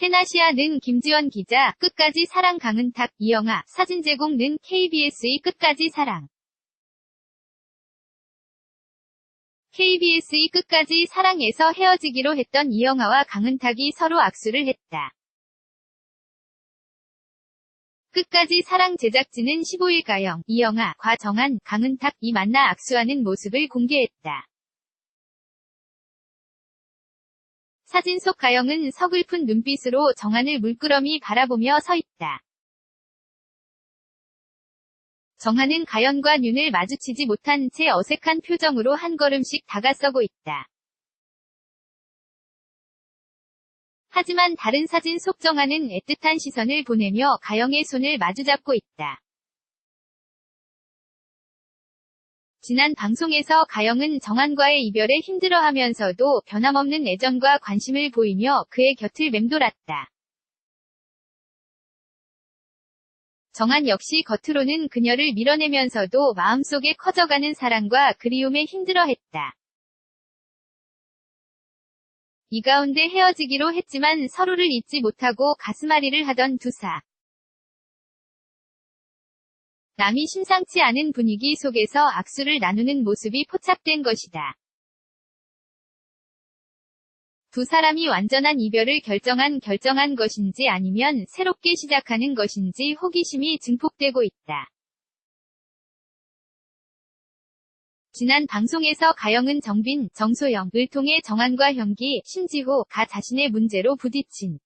테나시아 는 김지원 기자, 끝까지 사랑 강은 탁, 이영아, 사진 제공 는 KBS의 끝까지 사랑. KBS의 끝까지 사랑에서 헤어지기로 했던 이영아와 강은탁이 서로 악수를 했다. 끝까지 사랑 제작진은 15일 가영, 이영아, 과정한, 강은탁이 만나 악수하는 모습을 공개했다. 사진 속 가영은 서글픈 눈빛으로 정한을 물끄러미 바라보며 서 있다. 정한은 가연과 눈을 마주치지 못한 채 어색한 표정으로 한 걸음씩 다가서고 있다. 하지만 다른 사진 속 정한은 애틋한 시선을 보내며 가영의 손을 마주잡고 있다. 지난 방송에서 가영은 정한과의 이별에 힘들어하면서도 변함없는 애정과 관심을 보이며 그의 곁을 맴돌았다. 정한 역시 겉으로는 그녀를 밀어내면서도 마음속에 커져가는 사랑과 그리움에 힘들어했다. 이 가운데 헤어지기로 했지만 서로를 잊지 못하고 가슴앓이를 하던 두 사. 남이 심상치 않은 분위기 속에서 악수를 나누는 모습이 포착된 것이다. 두 사람이 완전한 이별을 결정한 결정한 것인지 아니면 새롭게 시작하는 것인지 호기심이 증폭되고 있다. 지난 방송에서 가영은 정빈, 정소영을 통해 정한과 형기, 신지호, 가 자신의 문제로 부딪힌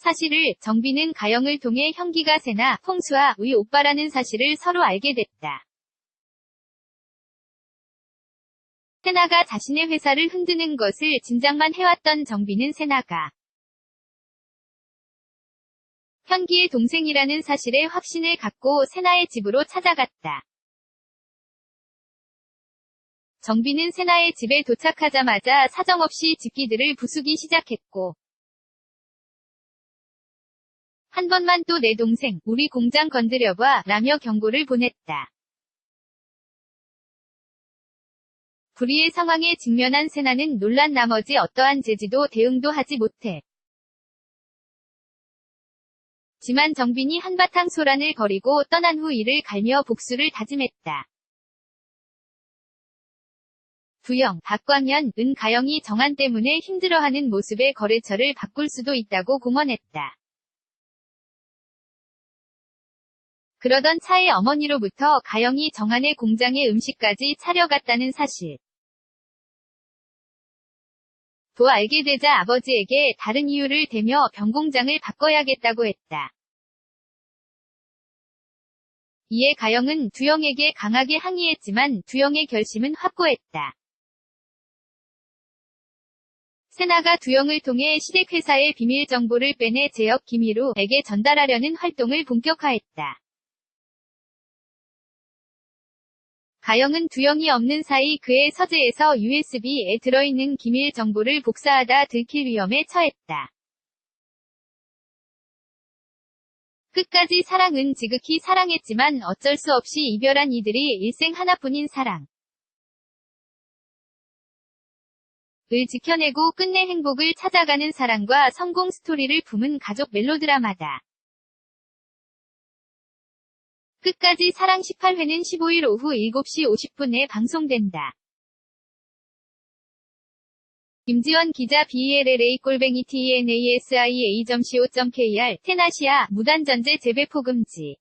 사실을 정비는 가영을 통해 형기가 세나 홍수아 의 오빠라는 사실을 서로 알게 됐다. 세나가 자신의 회사를 흔드는 것을 짐작만 해왔던 정비는 세나가 현기의 동생이라는 사실에 확신을 갖고 세나의 집으로 찾아갔다. 정비는 세나의 집에 도착하자마자 사정없이 집기들을 부수기 시작했고 한 번만 또 내 동생, 우리 공장 건드려봐, 라며 경고를 보냈다. 불의의 상황에 직면한 세나는 놀란 나머지 어떠한 제지도 대응도 하지 못해. 지만 정빈이 한바탕 소란을 벌이고 떠난 후 이를 갈며 복수를 다짐했다. 부영, 박광현, 은 가영이 정한 때문에 힘들어하는 모습의 거래처를 바꿀 수도 있다고 공언했다. 그러던 차의 어머니로부터 가영이 정한의 공장에 음식까지 차려갔다는 사실. 도 알게 되자 아버지에게 다른 이유를 대며 병공장을 바꿔야겠다고 했다. 이에 가영은 두영에게 강하게 항의했지만 두영의 결심은 확고했다. 세나가 두영을 통해 시댁회사의 비밀 정보를 빼내 제역 김희루에게 전달하려는 활동을 본격화했다. 가영은 두영이 없는 사이 그의 서재에서 USB에 들어있는 기밀 정보를 복사하다 들킬 위험에 처했다. 끝까지 사랑은 지극히 사랑했지만 어쩔 수 없이 이별한 이들이 일생 하나뿐인 사랑. 을 지켜내고 끝내 행복을 찾아가는 사랑과 성공 스토리를 품은 가족 멜로드라마다. 끝까지 사랑 18회는 15일 오후 7시 50분에 방송된다. 김지원 기자 BLLA 꼴뱅이 TNASIA.co.kr 테나시아 무단전제 재배포 금지